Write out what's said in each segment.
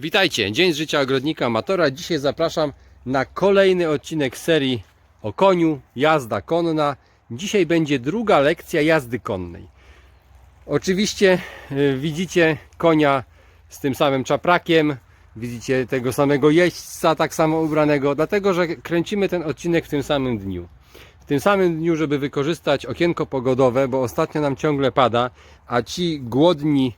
Witajcie, Dzień z życia ogrodnika amatora. Dzisiaj zapraszam na kolejny odcinek serii o koniu, jazda konna. Dzisiaj będzie druga lekcja jazdy konnej. Oczywiście y, widzicie konia z tym samym czaprakiem, widzicie tego samego jeźdźca tak samo ubranego, dlatego że kręcimy ten odcinek w tym samym dniu. W tym samym dniu, żeby wykorzystać okienko pogodowe, bo ostatnio nam ciągle pada, a ci głodni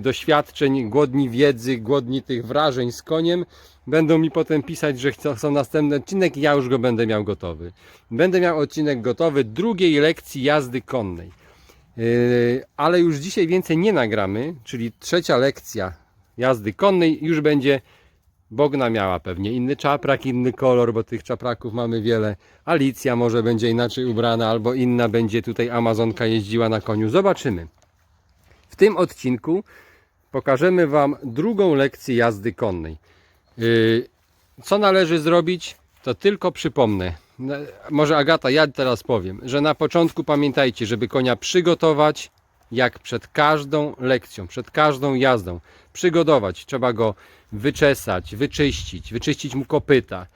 doświadczeń, głodni wiedzy, głodni tych wrażeń z koniem, będą mi potem pisać, że chcą, następny odcinek i ja już go będę miał gotowy. Będę miał odcinek gotowy drugiej lekcji jazdy konnej. Yy, ale już dzisiaj więcej nie nagramy, czyli trzecia lekcja jazdy konnej już będzie Bogna miała pewnie inny czaprak, inny kolor, bo tych czapraków mamy wiele. Alicja może będzie inaczej ubrana, albo inna będzie tutaj Amazonka jeździła na koniu. Zobaczymy. W tym odcinku pokażemy Wam drugą lekcję jazdy konnej. Yy, Co należy zrobić, to tylko przypomnę. Może Agata, ja teraz powiem, że na początku pamiętajcie, żeby konia przygotować, jak przed każdą lekcją, przed każdą jazdą. Przygotować, trzeba go wyczesać, wyczyścić, wyczyścić mu kopyta,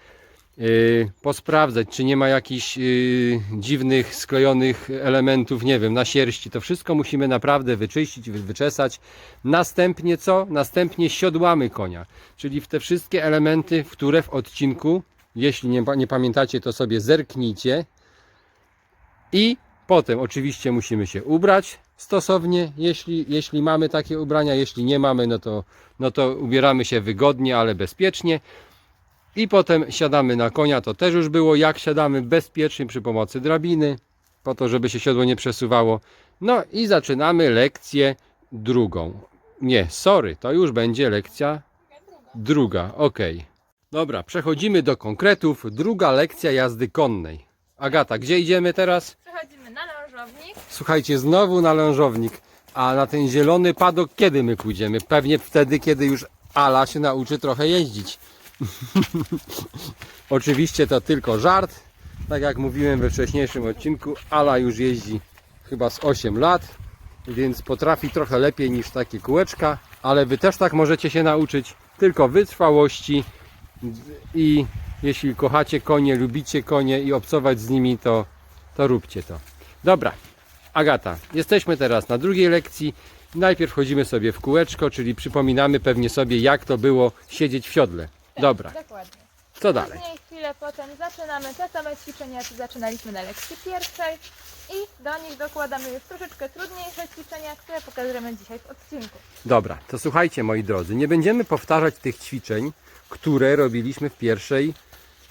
yy, posprawdzać, czy nie ma jakichś yy, dziwnych, sklejonych elementów, nie wiem, na sierści. To wszystko musimy naprawdę wyczyścić, wy- wyczesać. Następnie co? Następnie siodłamy konia, czyli w te wszystkie elementy, w które w odcinku, jeśli nie, nie pamiętacie, to sobie zerknijcie. I potem oczywiście musimy się ubrać stosownie, jeśli, jeśli mamy takie ubrania, jeśli nie mamy, no to, no to ubieramy się wygodnie, ale bezpiecznie. I potem siadamy na konia, to też już było jak siadamy bezpiecznie przy pomocy drabiny, po to, żeby się siodło nie przesuwało. No i zaczynamy lekcję drugą. Nie, sorry, to już będzie lekcja druga, ok. Dobra, przechodzimy do konkretów. Druga lekcja jazdy konnej. Agata, gdzie idziemy teraz? Przechodzimy na lążownik. Słuchajcie, znowu na lążownik. A na ten zielony padok kiedy my pójdziemy? Pewnie wtedy, kiedy już Ala się nauczy trochę jeździć. Oczywiście to tylko żart. Tak jak mówiłem we wcześniejszym odcinku, Ala już jeździ chyba z 8 lat, więc potrafi trochę lepiej niż takie kółeczka, ale wy też tak możecie się nauczyć, tylko wytrwałości i jeśli kochacie konie, lubicie konie i obcować z nimi, to, to róbcie to. Dobra, Agata, jesteśmy teraz na drugiej lekcji. Najpierw chodzimy sobie w kółeczko, czyli przypominamy pewnie sobie, jak to było siedzieć w siodle. Dobra, Dokładnie. co dalej? Później chwilę potem zaczynamy te same ćwiczenia, co zaczynaliśmy na lekcji pierwszej i do nich dokładamy już troszeczkę trudniejsze ćwiczenia, które pokażemy dzisiaj w odcinku. Dobra, to słuchajcie moi drodzy, nie będziemy powtarzać tych ćwiczeń, które robiliśmy w pierwszej,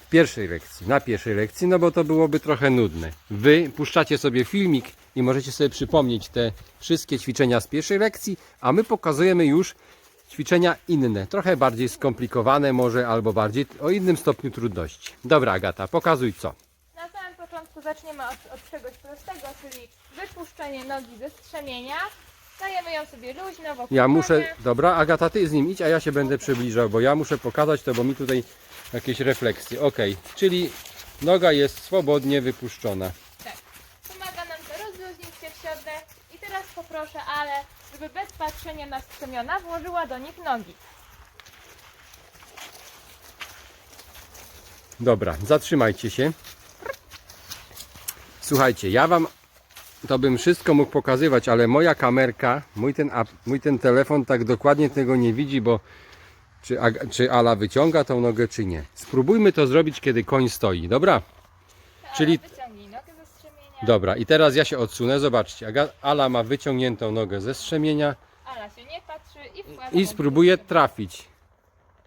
w pierwszej lekcji, na pierwszej lekcji, no bo to byłoby trochę nudne. Wy puszczacie sobie filmik i możecie sobie przypomnieć te wszystkie ćwiczenia z pierwszej lekcji, a my pokazujemy już ćwiczenia inne, trochę bardziej skomplikowane może, albo bardziej o innym stopniu trudności. Dobra Agata, pokazuj co. Na samym początku zaczniemy od, od czegoś prostego, czyli wypuszczenie nogi ze strzemienia. Dajemy ją sobie luźno wokół Ja muszę, dobra, Agata, ty z nim idź, a ja się będę przybliżał, bo ja muszę pokazać to, bo mi tutaj jakieś refleksje. Ok, czyli noga jest swobodnie wypuszczona. Tak. Pomaga nam to rozluźnić się w siodle i teraz poproszę Ale, żeby bez patrzenia na strzemiona włożyła do nich nogi. Dobra, zatrzymajcie się. Słuchajcie, ja wam to bym wszystko mógł pokazywać, ale moja kamerka, mój ten, mój ten telefon tak dokładnie tego nie widzi, bo czy, czy Ala wyciąga tą nogę, czy nie. Spróbujmy to zrobić, kiedy koń stoi, dobra? To Czyli- Ale wyciągnij nogę ze strzemienia. Dobra, i teraz ja się odsunę, zobaczcie, Aga- Ala ma wyciągniętą nogę ze strzemienia Ala się nie patrzy i wkłada i spróbuje trafić.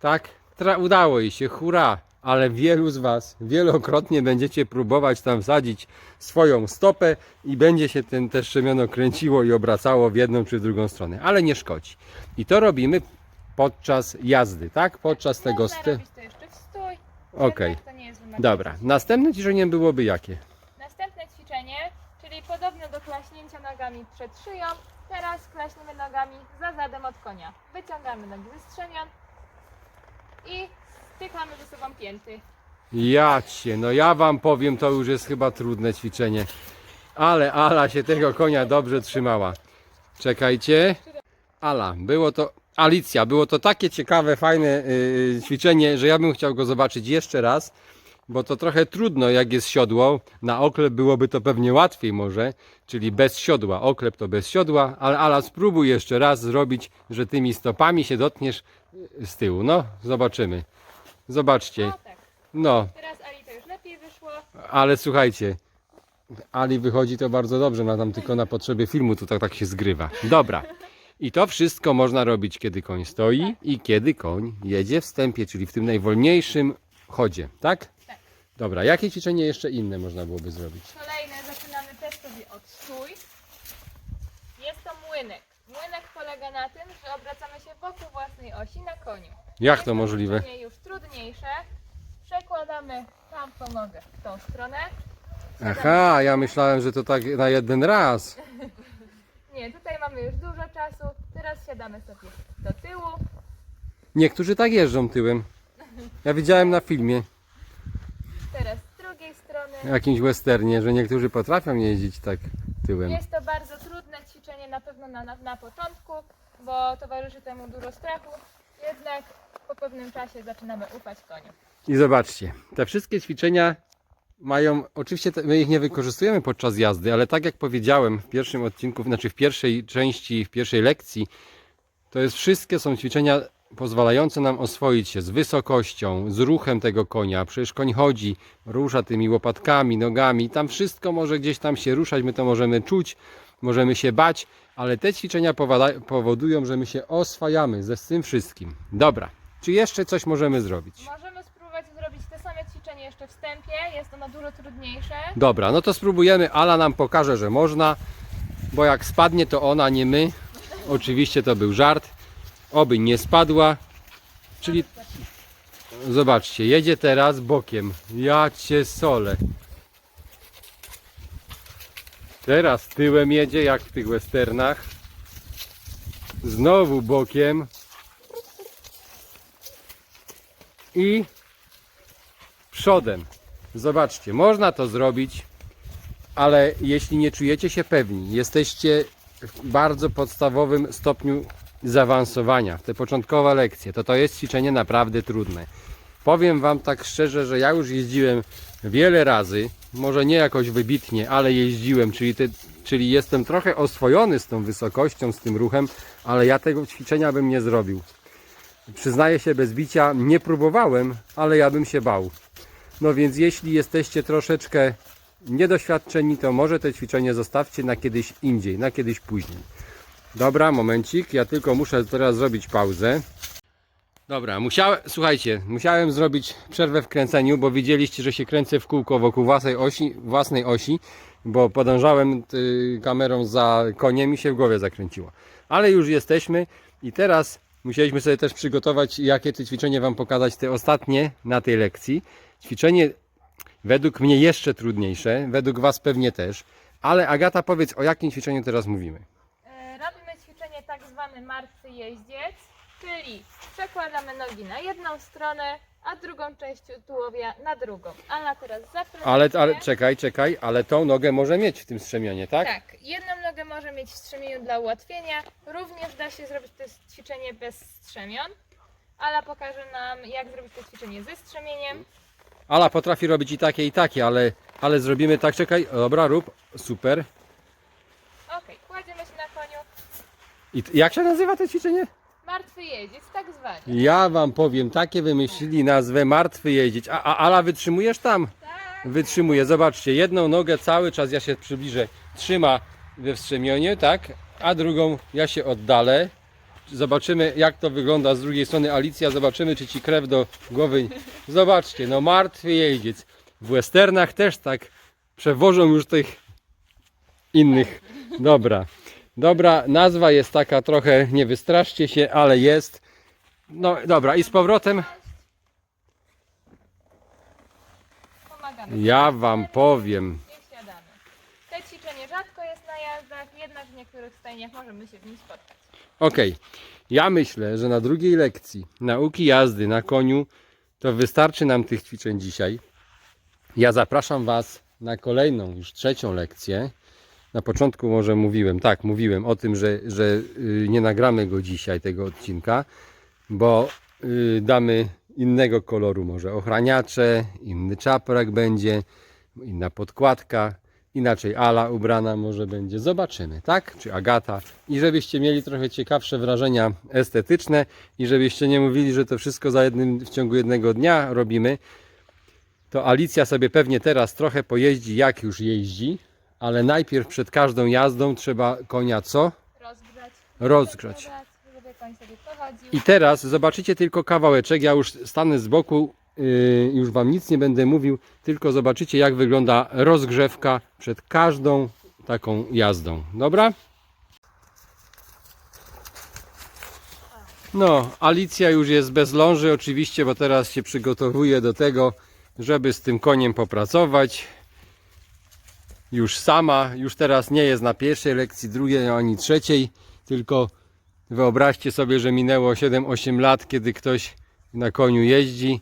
Tak? Tra- udało jej się, hurra! Ale wielu z Was wielokrotnie będziecie próbować tam wsadzić swoją stopę i będzie się ten, te szczemiono kręciło i obracało w jedną czy w drugą stronę. Ale nie szkodzi. I to robimy podczas jazdy, tak? Podczas tego... Można robić to jeszcze w stój. Okej. jednak To nie jest wymagane. Dobra, następne ćwiczenie byłoby jakie? Następne ćwiczenie, czyli podobne do klaśnięcia nogami przed szyją. Teraz klaśniemy nogami za zadem od konia. Wyciągamy nogi ze strzemion i stykamy ze sobą pięty. Ja cię, no ja wam powiem, to już jest chyba trudne ćwiczenie. Ale Ala się tego konia dobrze trzymała. Czekajcie. Ala, było to Alicja, było to takie ciekawe, fajne yy, ćwiczenie, że ja bym chciał go zobaczyć jeszcze raz, bo to trochę trudno, jak jest siodło. Na oklep byłoby to pewnie łatwiej może, czyli bez siodła. Oklep to bez siodła, ale Ala spróbuj jeszcze raz zrobić, że tymi stopami się dotkniesz yy, z tyłu. No, zobaczymy. Zobaczcie. No tak. No, Teraz Ali to już lepiej wyszło. ale słuchajcie, Ali wychodzi to bardzo dobrze, no tam tylko na potrzeby filmu to tak, tak się zgrywa. Dobra. I to wszystko można robić, kiedy koń stoi i kiedy koń jedzie w stępie, czyli w tym najwolniejszym chodzie, tak? Dobra, jakie ćwiczenie jeszcze inne można byłoby zrobić? Kolejne zaczynamy też sobie od stój. Jest to młynek. Młynek polega na tym, że obracamy się wokół własnej osi na koniu. Jak Jest to możliwe? ćwiczenie już trudniejsze. Przekładamy tamtą nogę w tą stronę. Aha, ja myślałem, że to tak na jeden raz. Nie, tutaj mamy już dużo czasu. Teraz siadamy sobie do tyłu. Niektórzy tak jeżdżą tyłem. Ja widziałem na filmie, Teraz z drugiej strony. w jakimś westernie, że niektórzy potrafią jeździć tak tyłem. Jest to bardzo trudne ćwiczenie na pewno na, na, na początku, bo towarzyszy temu dużo strachu. Jednak po pewnym czasie zaczynamy ufać koniu. I zobaczcie, te wszystkie ćwiczenia mają, oczywiście te- my ich nie wykorzystujemy podczas jazdy, ale tak jak powiedziałem w pierwszym odcinku, znaczy w pierwszej części, w pierwszej lekcji, to jest wszystkie są ćwiczenia pozwalające nam oswoić się z wysokością, z ruchem tego konia. Przecież koń chodzi, rusza tymi łopatkami, nogami, tam wszystko może gdzieś tam się ruszać, my to możemy czuć, możemy się bać, ale te ćwiczenia powodują, że my się oswajamy ze z tym wszystkim. Dobra, czy jeszcze coś możemy zrobić? Możemy spróbować zrobić te same ćwiczenie jeszcze wstępie. Jest ono dużo trudniejsze. Dobra, no to spróbujemy. Ala nam pokaże, że można, bo jak spadnie, to ona, nie my. Oczywiście to był żart. Oby nie spadła. Czyli zobaczcie, jedzie teraz bokiem. Ja cię solę. Teraz tyłem jedzie, jak w tych westernach. Znowu bokiem. I przodem. Zobaczcie, można to zrobić, ale jeśli nie czujecie się pewni, jesteście w bardzo podstawowym stopniu zaawansowania, te początkowe lekcje, to to jest ćwiczenie naprawdę trudne. Powiem Wam tak szczerze, że ja już jeździłem wiele razy, może nie jakoś wybitnie, ale jeździłem, czyli, te, czyli jestem trochę oswojony z tą wysokością, z tym ruchem, ale ja tego ćwiczenia bym nie zrobił. Przyznaję się bez bicia, nie próbowałem, ale ja bym się bał. No więc jeśli jesteście troszeczkę niedoświadczeni, to może te ćwiczenie zostawcie na kiedyś indziej, na kiedyś później. Dobra, momencik, ja tylko muszę teraz zrobić pauzę. Dobra, musiałem, słuchajcie, musiałem zrobić przerwę w kręceniu, bo widzieliście, że się kręcę w kółko wokół własnej osi, własnej osi bo podążałem y, kamerą za koniem i się w głowie zakręciło. Ale już jesteśmy i teraz musieliśmy sobie też przygotować, jakie te ćwiczenie Wam pokazać, te ostatnie na tej lekcji. Ćwiczenie według mnie jeszcze trudniejsze, według Was pewnie też. Ale Agata, powiedz, o jakim ćwiczeniu teraz mówimy? E, Robimy ćwiczenie tak zwany martwy jeździec, czyli przekładamy nogi na jedną stronę, a drugą część tułowia na drugą. Ala teraz zaprezentuje. Ale, ale czekaj, czekaj, ale tą nogę może mieć w tym strzemionie, tak? Tak, jedną nogę może mieć w strzemieniu dla ułatwienia. Również da się zrobić to ćwiczenie bez strzemion. Ala pokaże nam, jak zrobić to ćwiczenie ze strzemieniem. Ala potrafi robić i takie, i takie, ale, ale zrobimy tak, czekaj, dobra, rób, super. Ok, kładziemy. I t- jak się nazywa to ćwiczenie? Martwy jeździec, tak zwany. Ja wam powiem, takie wymyślili nazwę martwy jeździć. A, a Ala, wytrzymujesz tam? Tak. Wytrzymuje. Zobaczcie, jedną nogę cały czas, ja się przybliżę, trzyma we wstrzemionie, tak? A drugą ja się oddalę. Zobaczymy, jak to wygląda z drugiej strony. Alicja, zobaczymy, czy ci krew do głowy. Zobaczcie, no martwy jeździec. W westernach też tak przewożą już tych innych. Dobra. Dobra, nazwa jest taka trochę, nie wystraszcie się, ale jest. No dobra, i z powrotem Pomagamy. ja wam powiem. Wsiadamy. Te ćwiczenie rzadko jest na jazdach, jednak w niektórych stajniach możemy się w nim spotkać. Okej, ja myślę, że na drugiej lekcji nauki jazdy na koniu to wystarczy nam tych ćwiczeń dzisiaj. Ja zapraszam Was na kolejną, już trzecią lekcję. Na początku może mówiłem, tak, mówiłem o tym, że, że y, nie nagramy go dzisiaj, tego odcinka, bo y, damy innego koloru, może ochraniacze, inny czaprak będzie, inna podkładka, inaczej Ala ubrana może będzie. Zobaczymy, tak? Czy Agata. I żebyście mieli trochę ciekawsze wrażenia estetyczne i żebyście nie mówili, że to wszystko za jednym, w ciągu jednego dnia robimy, to Alicja sobie pewnie teraz trochę pojeździ, jak już jeździ, ale najpierw przed każdą jazdą trzeba konia co? Rozgrzać. Rozgrzać. Żeby koń sobie pochodził. I teraz zobaczycie tylko kawałeczek. Ja już stanę z boku, yy, już Wam nic nie będę mówił, tylko zobaczycie, jak wygląda rozgrzewka przed każdą taką jazdą. Dobra? No, Alicja już jest bez ląży, oczywiście, bo teraz się przygotowuje do tego, żeby z tym koniem popracować. Już sama, już teraz nie jest na pierwszej lekcji, drugiej ani trzeciej, tylko Wyobraźcie sobie, że minęło 7-8 lat, kiedy ktoś na koniu jeździ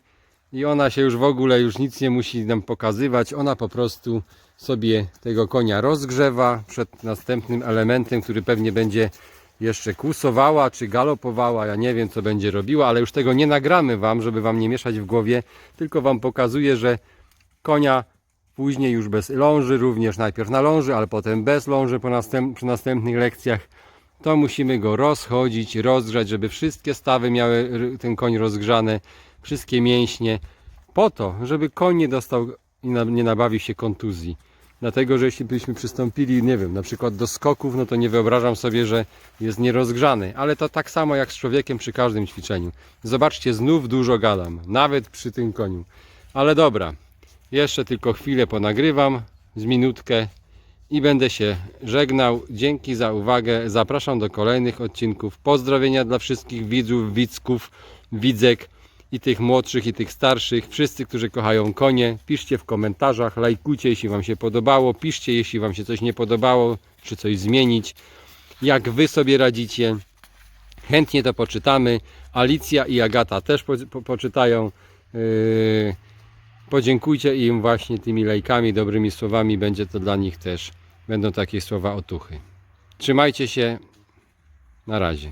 i ona się już w ogóle już nic nie musi nam pokazywać. Ona po prostu sobie tego konia rozgrzewa przed następnym elementem, który pewnie będzie jeszcze kłusowała czy galopowała. Ja nie wiem, co będzie robiła, ale już tego nie nagramy Wam, żeby Wam nie mieszać w głowie, tylko Wam pokazuję, że konia później już bez ląży, również najpierw na ląży, ale potem bez ląży po następ, przy następnych lekcjach to musimy go rozchodzić, rozgrzać, żeby wszystkie stawy miały ten koń rozgrzane, wszystkie mięśnie, po to, żeby koń nie dostał i nie nabawił się kontuzji. Dlatego, że jeśli byśmy przystąpili, nie wiem, na przykład do skoków, no to nie wyobrażam sobie, że jest nierozgrzany, ale to tak samo jak z człowiekiem przy każdym ćwiczeniu. Zobaczcie, znów dużo gadam, nawet przy tym koniu. Ale dobra, jeszcze tylko chwilę ponagrywam, z minutkę i będę się żegnał. Dzięki za uwagę. Zapraszam do kolejnych odcinków. Pozdrowienia dla wszystkich widzów, widzków, widzek i tych młodszych i tych starszych. Wszyscy, którzy kochają konie, piszcie w komentarzach, lajkujcie jeśli Wam się podobało, piszcie jeśli Wam się coś nie podobało, czy coś zmienić. Jak Wy sobie radzicie. Chętnie to poczytamy. Alicja i Agata też po, po, poczytają. Yy, podziękujcie im właśnie tymi lajkami, dobrymi słowami. Będzie to dla nich też, będą takie słowa otuchy. Trzymajcie się. Na razie.